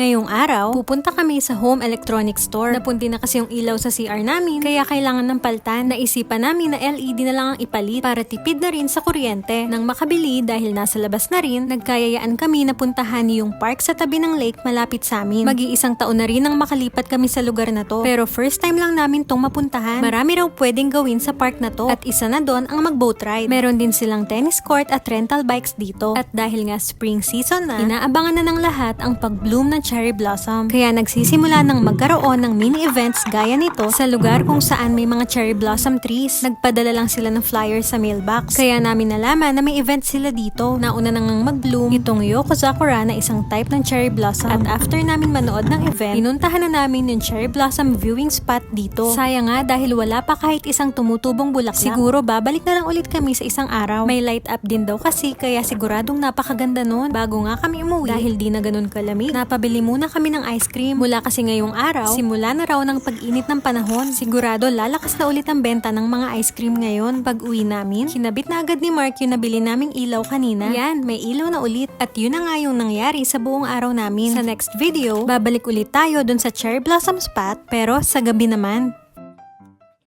Ngayong araw, pupunta kami sa home electronics store. Napunti na kasi yung ilaw sa CR namin, kaya kailangan ng paltan. Naisipan namin na LED na lang ang ipalit para tipid na rin sa kuryente. Nang makabili dahil nasa labas na rin, nagkayayaan kami na puntahan yung park sa tabi ng lake malapit sa amin. Mag-iisang taon na rin nang makalipat kami sa lugar na to. Pero first time lang namin tong mapuntahan. Marami raw pwedeng gawin sa park na to at isa na doon ang mag-boat ride. Meron din silang tennis court at rental bikes dito. At dahil nga spring season na, inaabangan na ng lahat ang pag-bloom ng cherry blossom. Kaya nagsisimula ng magkaroon ng mini events gaya nito sa lugar kung saan may mga cherry blossom trees. Nagpadala lang sila ng flyers sa mailbox. Kaya namin nalaman na may event sila dito. Nauna nang mag-bloom itong Yoko Sakura na isang type ng cherry blossom. At after namin manood ng event, pinuntahan na namin yung cherry blossom viewing spot dito. Sayang nga dahil wala pa kahit isang tumutubong bulaklak. Siguro babalik na lang ulit kami sa isang araw. May light up din daw kasi kaya siguradong napakaganda nun. Bago nga kami umuwi dahil di na ganun kalamig. Napabili muna kami ng ice cream. Mula kasi ngayong araw, simula na raw ng pag-init ng panahon. Sigurado lalakas na ulit ang benta ng mga ice cream ngayon. Pag uwi namin, kinabit na agad ni Mark yung nabili naming ilaw kanina. Yan, may ilaw na ulit. At yun na nga yung nangyari sa buong araw namin. Sa next video, babalik ulit tayo dun sa cherry blossom spot pero sa gabi naman.